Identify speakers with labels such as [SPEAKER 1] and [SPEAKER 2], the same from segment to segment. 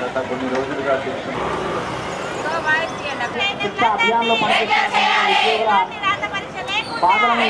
[SPEAKER 1] గత కొన్ని రోజులుగా శిక్ష అభియాన్లో పనిచేస్తున్న ఉద్యోగుల బాధలను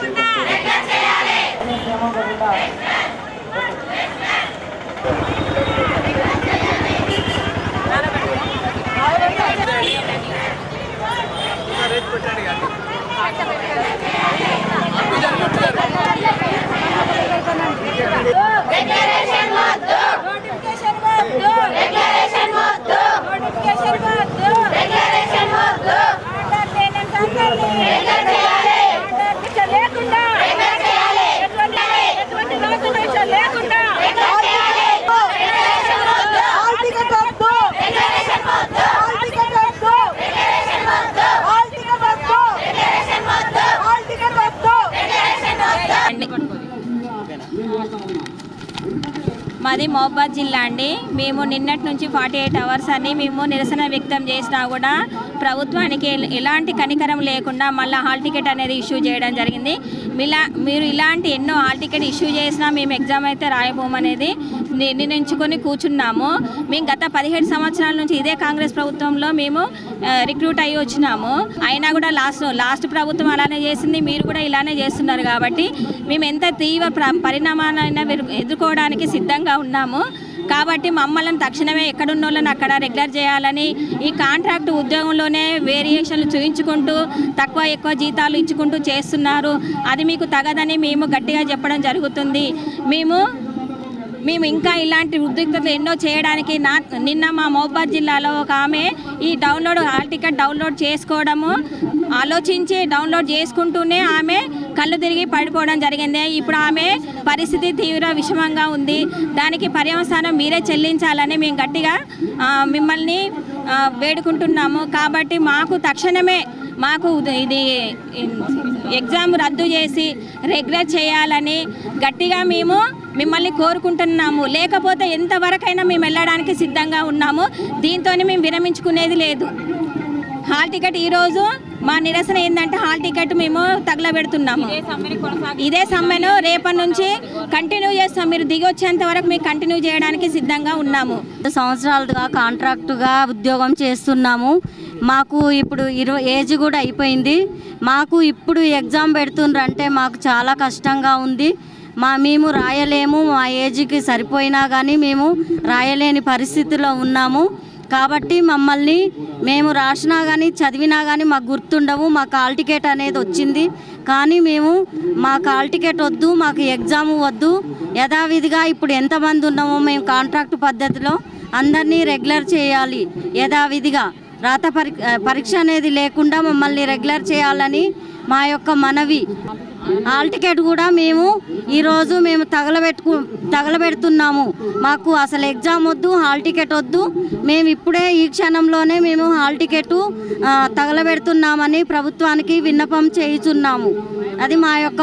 [SPEAKER 1] అందించాలనే ఉద్దేశంతో
[SPEAKER 2] డిక్లరేషన్ వద్దు నోటిఫికేషన్ వద్దు డిక్లరేషన్ వద్దు నోటిఫికేషన్ వద్దు డిక్లరేషన్ వద్దు ఆర్డర్ లేని సంఘాన్ని రెగ్యులర్ చేయాలి ఆర్డర్ దిశ లేకుండా రెగ్యులర్ చేయాలి ఎటువంటి ఎటువంటి నోటిఫికేషన్ లేకుండా రెగ్యులర్ చేయాలి డిక్లరేషన్ వద్దు ఆల్ టికెట్ వద్దు డిక్లరేషన్ వద్దు ఆల్ టికెట్ వద్దు డిక్లరేషన్ వద్దు ఆల్ టికెట్ వద్దు డిక్లరేషన్ వద్దు ఆల్ టికెట్ వద్దు డిక్లరేషన్ వద్దు
[SPEAKER 3] మాది మహబాద్ జిల్లా అండి. మేము నిన్నటి నుంచి ఫార్టీ ఎయిట్ అవర్స్ అని మేము నిరసన వ్యక్తం చేసినా కూడా ప్రభుత్వానికి ఎలాంటి కనికరం లేకుండా మళ్ళీ హాల్ టికెట్ అనేది ఇష్యూ చేయడం జరిగింది. మీలా మీరు ఇలాంటి ఎన్నో హాల్ టికెట్ ఇష్యూ చేసినా మేము ఎగ్జామ్ అయితే రాయబోమనేది నిర్ణయించుకొని కూర్చున్నాము. మేము గత పదిహేడు సంవత్సరాల నుంచి ఇదే కాంగ్రెస్ ప్రభుత్వంలో మేము రిక్రూట్ అయ్యి వచ్చినాము. అయినా కూడా లాస్ట్ లాస్ట్ ప్రభుత్వం అలానే చేసింది మీరు కూడా ఇలానే చేస్తున్నారు కాబట్టి మేము ఎంత తీవ్ర ప్ర- పరిణామాలైనా ఎదురు- ఎదుర్కోవడానికి సిద్ధంగా ఉన్నాము. కాబట్టి మమ్మల్ని తక్షణమే ఎక్కడున్న వాళ్ళని అక్కడ రెగ్యులర్ చేయాలని ఈ కాంట్రాక్ట్ ఉద్యోగంలోనే వేరియేషన్లు చూయించుకుంటూ తక్కువ ఎక్కువ జీతాలు ఇచ్చుకుంటూ చేస్తున్నారు. అది మీకు తగదని మేము గట్టిగా చెప్పడం జరుగుతుంది. మేము మేము ఇంకా ఇలాంటి ఉద్రిక్తతలు ఎన్నో చేయడానికి నా నిన్న మా మహబాద్ జిల్లాలో ఒక ఆమె ఈ డౌన్లోడ్ హాల్ టికెట్ డౌన్లోడ్ చేసుకోవడము ఆలోచించి డౌన్లోడ్ చేసుకుంటూనే ఆమె కళ్ళు తిరిగి పడిపోవడం జరిగింది. ఇప్పుడు ఆమె పరిస్థితి తీవ్ర విషమంగా ఉంది. దానికి పర్యవసానం మీరే చెల్లించాలని మేము గట్టిగా మిమ్మల్ని వేడుకుంటున్నాము. కాబట్టి మాకు తక్షణమే మాకు ఇది ఎగ్జామ్ రద్దు చేసి రెగ్యులర్ చేయాలని గట్టిగా మేము మిమ్మల్ని కోరుకుంటున్నాము. లేకపోతే ఎంతవరకైనా మేము వెళ్ళడానికి సిద్ధంగా ఉన్నాము. దీంతో మేము విరమించుకునేది లేదు. హాల్ టికెట్ ఈరోజు మా నిరసన ఏంటంటే హాల్ టికెట్ మేము తగలబెడుతున్నాము. ఇదే సమ్మెను రేపటి నుంచి కంటిన్యూ చేస్తాం. మీరు దిగి వచ్చేంత వరకు మేము కంటిన్యూ చేయడానికి సిద్ధంగా ఉన్నాము.
[SPEAKER 4] సంవత్సరాలుగా కాంట్రాక్టుగా ఉద్యోగం చేస్తున్నాము. మాకు ఇప్పుడు ఇరవై ఏజ్ కూడా అయిపోయింది. మాకు ఇప్పుడు ఎగ్జామ్ పెడుతుండ్రంటే మాకు చాలా కష్టంగా ఉంది. మా మేము రాయలేము మా ఏజ్కి సరిపోయినా కానీ మేము రాయలేని పరిస్థితిలో ఉన్నాము. కాబట్టి మమ్మల్ని మేము రాసినా కానీ చదివినా కానీ మాకు గుర్తుండవు మా కాల్ టికెట్ అనేది వచ్చింది. కానీ మేము మా కాల్ టికెట్ వద్దు మాకు ఎగ్జామ్ వద్దు. యథావిధిగా ఇప్పుడు ఎంతమంది ఉన్నామో మేము కాంట్రాక్ట్ పద్ధతిలో అందరినీ రెగ్యులర్ చేయాలి. యథావిధిగా రాత పరీక్ష అనేది లేకుండా మమ్మల్ని రెగ్యులర్ చేయాలని మా యొక్క మనవి. హాల్ టికెట్ కూడా మేము ఈరోజు మేము తగలబెట్టుకు తగలబెడుతున్నాము. మాకు అసలు ఎగ్జామ్ వద్దు హాల్ టికెట్ వద్దు. మేము ఇప్పుడే ఈ క్షణంలోనే మేము హాల్ టికెట్ తగలబెడుతున్నామని ప్రభుత్వానికి విన్నపం చేయుచున్నాము. అది మా యొక్క